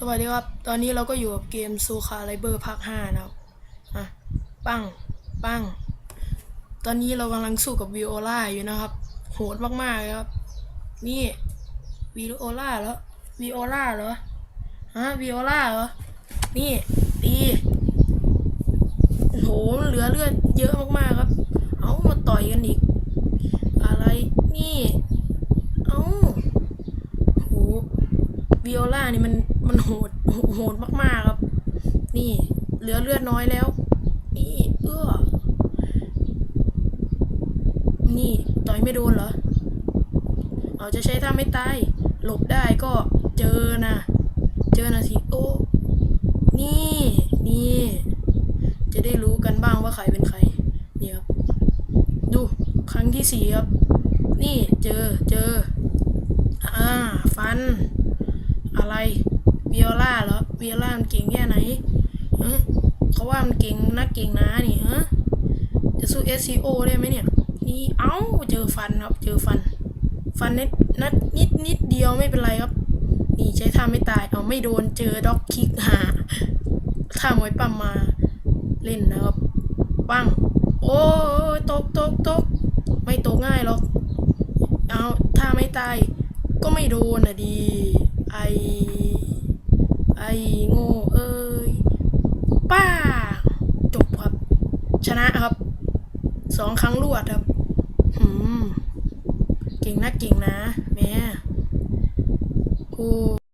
สวัสดีครับ ตอนนี้เราก็อยู่กับเกมซูคาไลเบอร์ภาค5นะครับอะปั้งปั้งตอนนี้เรากำลังสู้กับวิโอลาอยู่นะครับ โหดมากๆเลยครับ นี่วิโอลาเหรอวิโอลาเหรอ ฮะวิโอลาเหรอ นี่ตีโห เหลือเลือดเยอะมากๆครับ เอามาต่อยกันอีก อะไร นี่ เอาโหวิโอลานี่มัน มันโหดโหดมากๆครับ นี่เหลือเลือดน้อยแล้ว นี่เอื้อนี่ต่อยไม่โดนเหรอ เอาจะใช้ท่าไม่ตาย หลบได้ก็เจอนะ เจอนะสิโอ้นี่นี่ จะได้รู้กันบ้างว่าใครเป็นใครนี่ครับดูครั้งที่สี่ครับ นี่เจอเจอ อ่า ฟัน อะไร วิโอลาเหรอวิโอลามันเก่งแค่ไหนเอ้ยเขาว่ามันเก่งนักเก่งนะนี่ฮะจะสู้ SCO ได้ไหมเนี่ย นี่เอ้าเจอฟันครับ เจอฟัน ฟันนิดนัดนิดนิดเดียวไม่เป็นไรครับ นี่ใช้ท่าไม่ตายเอาไม่โดนเจอด็อกคิกหาท่ามวยปั้มมาเล่นนะครับปั้งโอ้ยตกตกตกไม่ตกง่ายหรอก เอาถ้าไม่ตาย ก็ไม่โดนอะดี ไอ โง่เอ้ยป้า จบครับ ชนะครับสองครั้งรวดครับหืมเก่งนะเก่งนะแม่ครู